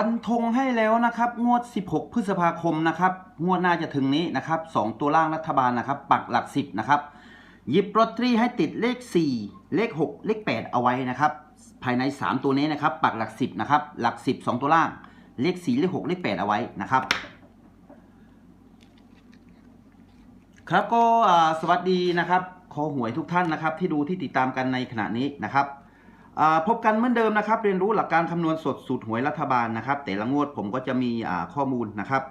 ฟันธงให้แล้วนะครับ งวด 16 พฤษภาคมนะครับ งวดหน้าจะถึงนี้นะครับ 2 ตัวล่างรัฐบาลนะครับ ปักหลัก 10 นะครับ หยิบลอตเตอรี่ให้ติดเลข 4 เลข 6 เลข 8 เอาไว้นะครับ ภายใน 3 ตัวนี้นะครับ ปักหลัก 10 นะครับ หลัก 10 2 ตัวล่าง เลข 4 เลข 6 เลข 8 เอาไว้นะครับ ครับก็สวัสดีนะครับ ขอหวยทุกท่านนะครับ ที่ดูที่ติดตามกันในขณะนี้นะครับ พบกันเหมือนเดิมนะครับ เรียนรู้หลักการคำนวณสดสูตรหวยรัฐบาลนะครับ แต่ละงวดผมก็จะมีข้อมูลนะครับ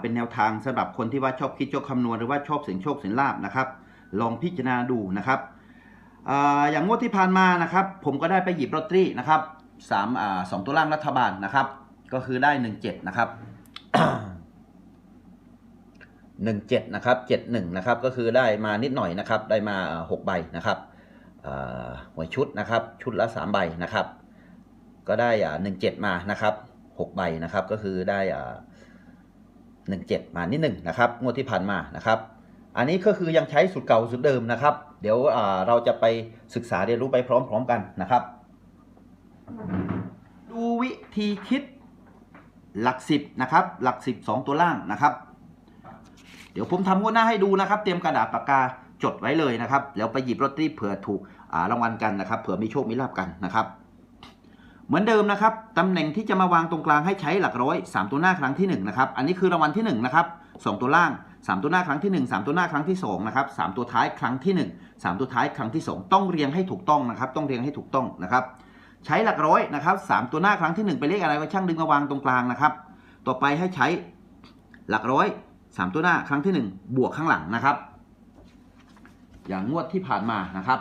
เป็นแนวทางสำหรับคนที่ว่าชอบคิดชอบคำนวณหรือว่าชอบเสียงโชคเสียงลาบนะครับ ลองพิจารณาดูนะครับออย่างงวดที่ผ่านมานะครับ ผมก็ได้ไปหยิบลอตเตอรี่นะครับสามสองตัวล่างรัฐบาลนะครับ ก็คือได้หนึ่งเจ็ดนะครับหนึ่งเจ็ดนะครับเจ็ดหนึ่งนะครับ ก็คือได้มานิดหน่อยนะครับ ได้มาหกใบนะครับ หวยชุดนะครับ ชุดละสามใบนะครับ ก็ได้อ่าหนึ่งเจ็ดมานะครับหกใบนะครับ ก็คือได้อ่าหนึ่งเจ็ดมานิดหนึ่งนะครับ งวดที่ผ่านมานะครับ อันนี้ก็คือยังใช้สูตรเก่าสูตรเดิมนะครับ เดี๋ยวอ่าเราจะไปศึกษาเรียนรู้ไปพร้อม ๆกันนะครับ ดูวิธีคิดหลักสิบนะครับ หลักสิบสองตัวล่างนะครับ เดี๋ยวผมทำงวดหน้าให้ดูนะครับ เตรียมกระดาษปากกา จดไว้เลยนะครับ แล้วไปหยิบลอตเตอรี่เผื่อถูกอ่ารางวัลกันนะครับ เผื่อมีโชคมีลาบกันนะครับ เหมือนเดิมนะครับตำแหน่งที่จะมาวางตรงกลางให้ใช้หลักร้อยสามตัวหน้าครั้งที่หนึ่งนะครับ อันนี้คือรางวัลที่หนึ่งนะครับสองตัวล่างสามตัวหน้าครั้งที่หนึ่งสามตัวหน้าครั้งที่สองนะครับสามตัวท้ายครั้งที่หนึ่งสามตัวท้ายครั้งที่สองต้องเรียงให้ถูกต้องนะครับ ต้องเรียงให้ถูกต้องนะครับ ใช้หลักร้อยนะครับสามตัวหน้าครั้งที่หนึ่งไปนเลขอะไรก็ช่างดึงมาวางตรงกลางนะครับ ต่อไปให้ใช้หลักร้อยสามตัวหน้าครั้งที่หนึ่งบวกข้างหลังนะครับ อย่างงวดที่ผ่านมานะครับ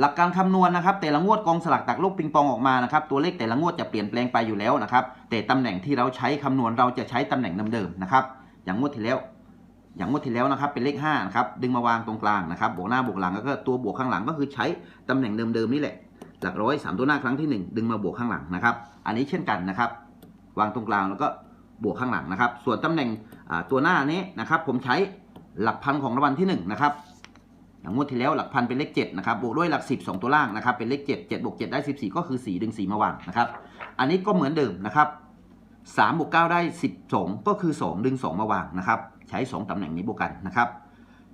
หลักการคำนวณนะครับ แต่ละงวดกองสลักตักลูกปิงปองออกมานะครับ ตัวเลขแต่ละงวดจะเปลี่ยนแปลงไปอยู่แล้วนะครับ แต่ตำแหน่งที่เราใช้คำนวณเราจะใช้ตำแหน่งเดิมๆนะครับ อย่างงวดที่แล้ว อย่างงวดที่แล้วนะครับ เป็นเลข5นะครับดึงมาวางตรงกลางนะครับบวกหน้าบวกหลังแล้วก็ตัวบวกข้างหลังก็คือใช้ตำแหน่งเดิมๆนี่แหละ หลักร้อยสามตัวหน้าครั้งที่หนึ่งดึงมาบวกข้างหลังนะครับ อันนี้เช่นกันนะครับ วางตรงกลางแล้วก็บวกข้างหลังนะครับ ส่วนตำแหน่งตัวหน้านี้นะครับ ผมใช้ หลักพันของรางวัลที่หนึ่งนะครับงวดที่แล้วหลักพันเป็นเลขเจ็ดนะครับบวกด้วยหลักสิบสองตัวล่างนะครับเป็นเลขเจ็ดเจ็ดบวกเจ็ดได้สิบสี่ก็คือสี่ดึงสี่มาวางนะครับอันนี้ก็เหมือนเดิมนะครับสามบวกเก้าได้สิบสองก็คือสองดึงสองมาวางนะครับใช้สองตำแหน่งนี้บวกกันนะครับ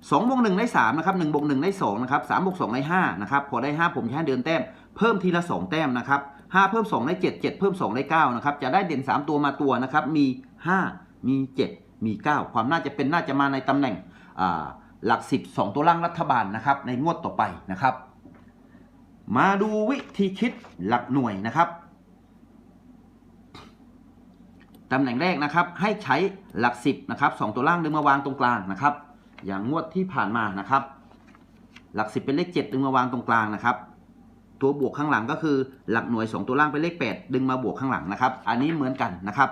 สองบวกหนึ่งได้สามนะครับหนึ่งบวกหนึ่งได้สองนะครับสามบวกสองได้ห้านะครับพอได้ห้าผมใช้เดินแต้มเพิ่มทีละสองแต้มนะครับห้าเพิ่มสองได้เจ็ดเจ็ดเพิ่มสองได้เก้านะครับจะได้เด่นสามตัวมาตัวนะครับมีห้ามีเจ็ดมีเก้าความน่าจะเป็นน่าจะมาในตำแหน่ง หลักสิบสองตัวล่างรัฐบาลนะครับ ในงวดต่อไปนะครับ มาดูวิธีคิดหลักหน่วยนะครับตำแหน่งแรกนะครับ ให้ใช้หลักสิบนะครับสองตัวล่างดึงมาวางตรงกลางนะครับ อย่างงวดที่ผ่านมานะครับ หลักสิบเป็นเลขเจ็ดดึงมาวางตรงกลางนะครับ ตัวบวกข้างหลังก็คือหลักหน่วย 2 ตัวล่างเป็นเลข 8 ดึงมาบวกข้างหลังนะครับ อันนี้เหมือนกันนะครับ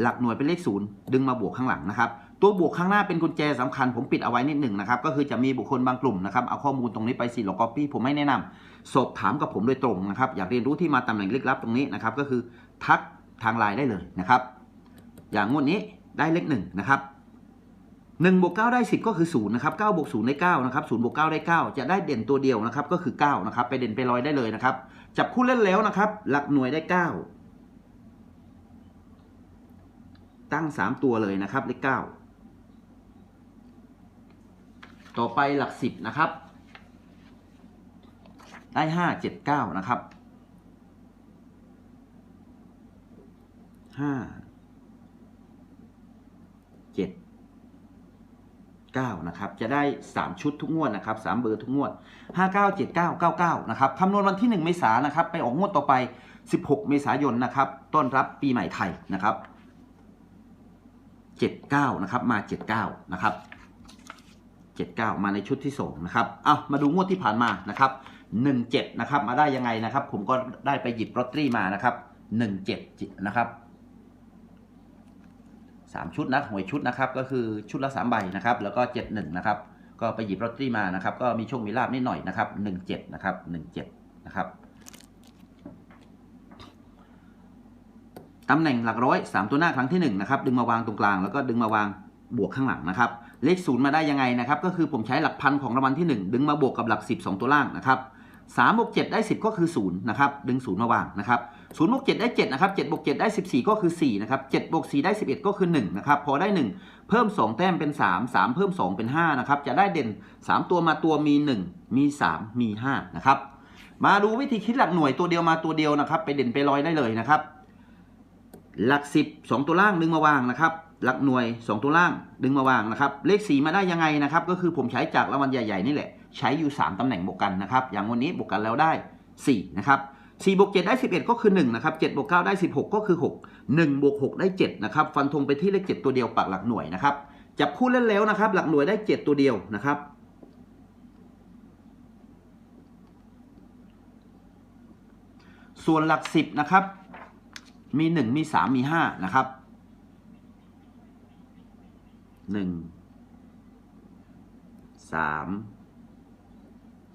หลักหน่วยเป็นเลข 0 ดึงมาบวกข้างหลังนะครับ ตัวบวกข้างหน้าเป็นกุญแจสำคัญผมปิดเอาไว้นิดหนึ่งนะครับ ก็คือจะมีบุคคลบางกลุ่มนะครับเอาข้อมูลตรงนี้ไปสิหลอกก๊อปปี้ผมไม่แนะนำสอบถามกับผมโดยตรงนะครับ อยากเรียนรู้ที่มาตำแหน่งลึกลับตรงนี้นะครับก็คือทักทางไลน์ได้เลยนะครับ อย่างงวดนี้ได้เลขหนึ่งนะครับหนึ่งบวกเก้าได้สิบก็คือศูนย์นะครับเก้าบวกศูนย์ได้เก้านะครับศูนย์บวกเก้าได้เก้าจะได้เด่นตัวเดียวนะครับ ก็คือเก้านะครับ ไปเด่นไปลอยได้เลยนะครับ จับคู่เล่นแล้วนะครับ หลักหน่วยได้เก้าตั้งสามตัวเลยนะครับเลขเก้า ต่อไปหลักสิบนะครับ ได้ห้าเจ็ดเก้านะครับห้าเจ็ด9นะครับ จะได้3ชุดทุกงวดนะครับ3เบอร์ทุกงวด59 79 99นะครับคำนวณวันที่1เมษายนนะครับ ไปออกงวดต่อไป16เมษายนนะครับ ต้อนรับปีใหม่ไทยนะครับ79นะครับ มา79นะครับ 79 มาในชุดที่2นะครับเอามาดูงวดที่ผ่านมานะครับ17นะครับมาได้ยังไงนะครับ ผมก็ได้ไปหยิบลอตเตอรี่มานะครับ17นะครับสามชุดนะหวยชุดนะครับก็คือชุดละสามใบนะครับแล้วก็เจ็ดหนึ่งนะครับก็ไปหยิบลอตเตอรี่มานะครับก็มีโชคมีลาบนิดหน่อยนะครับหนึ่งเจ็ดนะครับหนึ่งเจ็ดนะครับตำแหน่งหลักร้อยสามตัวหน้าครั้งที่หนึ่งนะครับดึงมาวางตรงกลางแล้วก็ดึงมาวางบวกข้างหลังนะครับ เลขศูนย์มาได้ยังไงนะครับ ก็คือผมใช้หลักพันของรางวัลที่หนึ่งดึงมาบวกกับหลักสิบสองตัวล่างนะครับสามบวกเจ็ดได้สิบก็คือศูนย์นะครับดึงศูนย์มาวางนะครับศูนย์บวกเจ็ดได้เจ็ดนะครับเจ็ดบวกเจ็ดได้สิบสี่ก็คือสี่นะครับเจ็ดบวกสี่ได้สิบเอ็ดก็คือหนึ่งนะครับพอได้หนึ่งเพิ่มสองแต้มเป็นสามสามเพิ่มสองเป็นห้านะครับจะได้เด่นสามตัวมาตัวมีหนึ่งมีสามมีห้านะครับมาดูวิธีคิดหลักหน่วยตัวเดียวมาตัวเดียวนะครับ ไปเด่นไปลอยได้เลยนะครับ หลักสิบสองตัวล่างดึงมาวางนะครับ หลักหน่วยสองตัวล่างดึงมาวางนะครับ เลขสีมาได้ยังไงนะครับ ก็คือผมใช้จากรางวัลใหญ่ๆนี่แหละ ใช้อยู่ 3 ตำแหน่งบวกกันนะครับ อย่างวันนี้บวกกันแล้วได้ 4 นะครับ4บวก7ได้ 11 ก็คือ 1 นะครับ7บวก9ได้ 16 ก็คือ 6 1บวก6ได้ 7 นะครับ ฟันธงไปที่เลข 7 ตัวเดียวปักหลักหน่วยนะครับจับคู่เล่นแล้วนะครับ หลักหน่วยได้ 7 ตัวเดียวนะครับส่วนหลัก 10 นะครับ มี 1 มี 3 มี 5 นะครับ หนึ่งสาม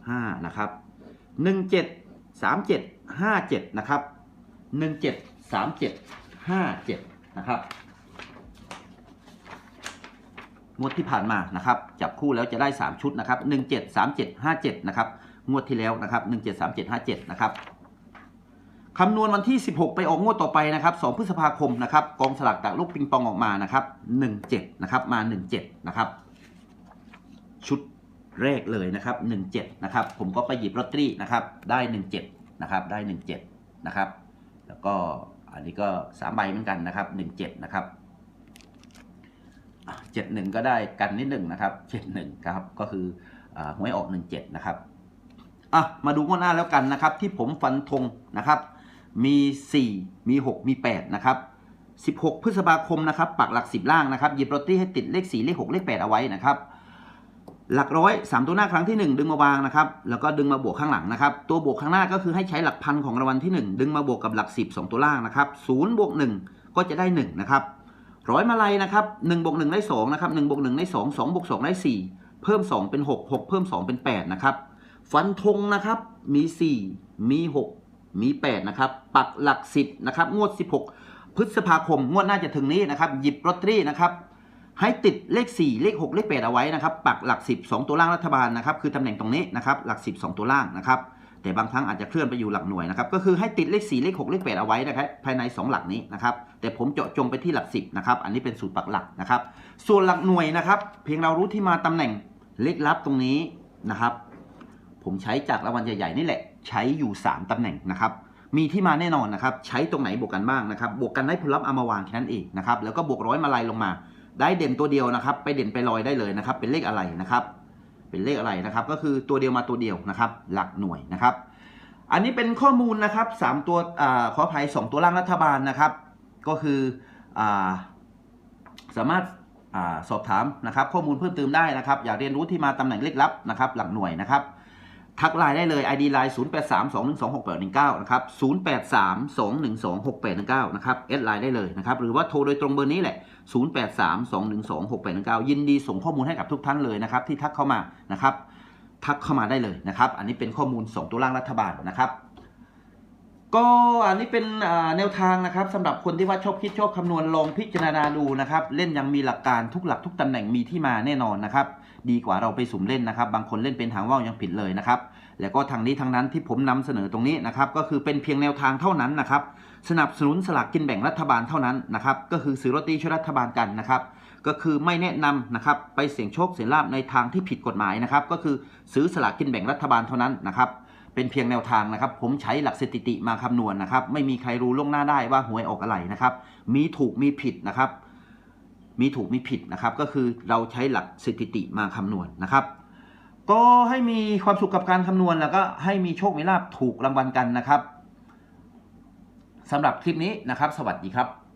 ห้านะครับหนึ่งเจ็ดสามเจ็ดห้าเจ็ดนะครับหนึ่งเจ็ดสามเจ็ดห้าเจ็ดนะครับงวดที่ผ่านมานะครับ จับคู่แล้วจะได้ 3 ชุดนะครับ 173757 นะครับ งวดที่แล้วนะครับ 173757 นะครับ คำนวณวันที่ 16 ไปออกงวดต่อไปนะครับ 2 พฤษภาคมนะครับ กองสลากจากลูกปิงปองออกมานะครับ 17 นะครับ มา 17 นะครับ ชุดแรกเลยนะครับ 17 นะครับ ผมก็ไปหยิบลอตเตอรี่นะครับ ได้ 17 นะครับ ได้ 17 นะครับ แล้วก็อันนี้ก็3ใบเหมือนกันนะครับ 17 นะครับ71 ก็ได้กันนิดหนึ่งนะครับ 71 ครับ ก็คือหวยออก 17 นะครับอะมาดูงวดหน้าแล้วกันนะครับ ที่ผมฟันธงนะครับ มี 4 มี 6 มี 8 นะครับ 16 พฤษภาคมนะครับปักหลัก 10 ล่างนะครับหยิบลอตเตอรี่ให้ติดเลข 4 เลข 6 เลข 8 เอาไว้นะครับ หลักร้อย 3 ตัวหน้าครั้งที่ 1 ดึงมาวางนะครับ แล้วก็ดึงมาบวกข้างหลังนะครับ ตัวบวกข้างหน้าก็คือให้ใช้หลักพันของรางวัลที่ 1 ดึงมาบวกกับหลัก 10 2 ตัวล่างนะครับ0บวก1ก็จะได้ 1 นะครับร้อยมาลัยนะครับ1บวก1ได้2นะครับ1บวก1ได้2 2บวก2ได้ 4 เพิ่ม 2 เป็น 6 6 เพิ่ม 2 เป็น 8 นะครับ ฟันธงนะครับ มี 4 มี 6 มี 8 นะครับ ปักหลัก 10 นะครับ งวด 16 พฤษภาคม งวดหน้าจะถึงนี้นะครับ หยิบลอตเตอรี่นะครับ ให้ติดเลข 4 เลข 6 เลข 8 เอาไว้นะครับ ปักหลัก 10 2 ตัวล่างรัฐบาลนะครับ คือตำแหน่งตรงนี้นะครับ หลัก 10 2 ตัวล่างนะครับ แต่บางครั้งอาจจะเคลื่อนไปอยู่หลักหน่วยนะครับ ก็คือให้ติดเลข 4 เลข 6 เลข 8 เอาไว้นะครับ ภายใน 2 หลักนี้นะครับ แต่ผมเจาะจงไปที่หลัก 10 นะครับ อันนี้เป็นสูตรปักหลักนะครับ ส่วนหลักหน่วยนะครับ เพียงเรารู้ที่มาตำแหน่งเลขลับตรงนี้นะครับ ผมใช้จากรางวัลใหญ่ๆนี่แหละ ใช้อยู่ 3ตำแหน่งนะครับมีที่มาแน่นอนนะครับใช้ตรงไหนบวกกันบ้างนะครับบวกกันได้ผลลัพธ์เอามาวางแค่นั้นเองนะครับแล้วก็บวกร้อยมาลายลงมา ได้เด่นตัวเดียวนะครับ ไปเด่นไปลอยได้เลยนะครับ เป็นเลขอะไรนะครับ เป็นเลขอะไรนะครับ ก็คือตัวเดียวมาตัวเดียวนะครับ หลักหน่วยนะครับ อันนี้เป็นข้อมูลนะครับสามตัวอขออภัยสองตัวล่างรัฐบาลนะครับ ก็คืออสามารถอสอบถามนะครับ ข้อมูลเพิ่มเติมได้นะครับ อยากเรียนรู้ที่มาตำแหน่งเลขลับนะครับ หลักหน่วยนะครับ ทักไลน์ได้เลย ID ไลน์0 8 3 2 1 2 6 8 1 9 นะครับ 0 8 3 2 1 2 6 8 1 9 นะครับแอดไลน์ได้เลยนะครับ หรือว่าโทรโดยตรงเบอร์นี้แหละ 0 8 3 2 1 2 6 8 1 9 ยินดีส่งข้อมูลให้กับทุกท่านเลยนะครับ ที่ทักเข้ามานะครับ ทักเข้ามาได้เลยนะครับ อันนี้เป็นข้อมูล 2 ตัวล่างรัฐบาลนะครับ ก็อันนี้เป็นแนวทางนะครับสำหรับคนที่ว่าชอบคิดชอบคำนวณลองพิจารณาดูนะครับ เล่นยังมีหลักการทุกหลักทุกตำแหน่งมีที่มาแน่นอนนะครับ ดีกว่าเราไปสุ่มเล่นนะครับ บางคนเล่นเป็นหางว่าวยังผิดเลยนะครับ แล้วก็ทางนี้ทางนั้นที่ผมนำเสนอตรงนี้นะครับ ก็คือเป็นเพียงแนวทางเท่านั้นนะครับ สนับสนุนสลากกินแบ่งรัฐบาลเท่านั้นนะครับ ก็คือซื้อลอตเตอรี่ช่วยรัฐบาลกันนะครับ ก็คือไม่แนะนำนะครับ ไปเสี่ยงโชคเสี่ยงลาบในทางที่ผิดกฎหมายนะครับ ก็คือซื้อสลากกินแบ่งรัฐบาลเท่านั้นนะครับเป็นเพียงแนวทางนะครับ ผมใช้หลักสถิติมาคำนวณนะครับ ไม่มีใครรู้ล่วงหน้าได้ว่าหวยออกอะไรนะครับ มีถูกมีผิดนะครับ มีถูกมีผิดนะครับ ก็คือเราใช้หลักสถิติมาคำนวณนะครับ ก็ให้มีความสุขกับการคำนวณแล้วก็ให้มีโชคมีลาบถูกรางวัลกันนะครับสำหรับคลิปนี้นะครับ สวัสดีครับ